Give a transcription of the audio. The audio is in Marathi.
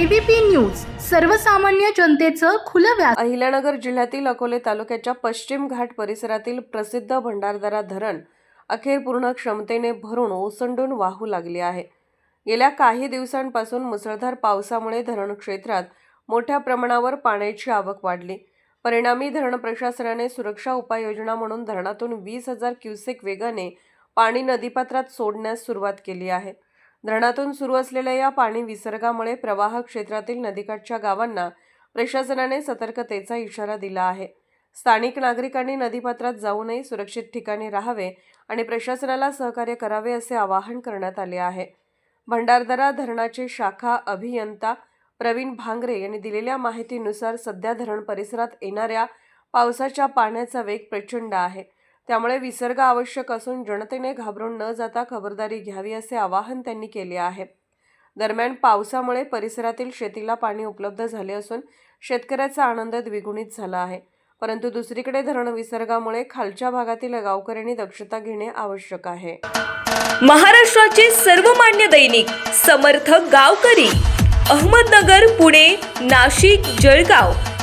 एबीपी न्यूज सर्वसामान्य जनतेचं खुलं व्यास अहिल्यानगर जिल्ह्यातील अकोले तालुक्याच्या पश्चिम घाट परिसरातील प्रसिद्ध भंडारदरा धरण अखेर पूर्ण क्षमतेने भरून ओसंडून वाहू लागले आहे. गेल्या काही दिवसांपासून मुसळधार पावसामुळे धरण क्षेत्रात मोठ्या प्रमाणावर पाण्याची आवक वाढली. परिणामी धरण प्रशासनाने सुरक्षा उपाययोजना म्हणून धरणातून वीस हजार क्युसेक वेगाने पाणी नदीपात्रात सोडण्यास सुरुवात केली आहे. धरणातून सुरू असलेल्या या पाणी विसर्गामुळे प्रवाह क्षेत्रातील नदीकाठच्या गावांना प्रशासनाने सतर्कतेचा इशारा दिला आहे. स्थानिक नागरिकांनी नदीपात्रात जाऊ नये सुरक्षित ठिकाणी राहावे आणि प्रशासनाला सहकार्य करावे असे आवाहन करण्यात आले आहे. भंडारदरा धरणाचे शाखा अभियंता प्रवीण भांगरे यांनी दिलेल्या माहितीनुसार सध्या धरण परिसरात येणाऱ्या पावसाच्या पाण्याचा वेग प्रचंड आहे. त्यामुळे विसर्ग आवश्यक असून जनतेने घाबरून न जाता खबरदारी घ्यावी असे आवाहन त्यांनी केले आहे. दरम्यान पावसामुळे परिसरातील शेतीला पाणी उपलब्ध झाले असून शेतकऱ्याचा आनंद द्विगुणित झाला आहे. परंतु दुसरीकडे धरण विसर्गामुळे खालच्या भागातील गावकऱ्यांनी दक्षता घेणे आवश्यक आहे. महाराष्ट्राचे सर्वमान्य दैनिक समर्थ गावकरी अहमदनगर पुणे नाशिक जळगाव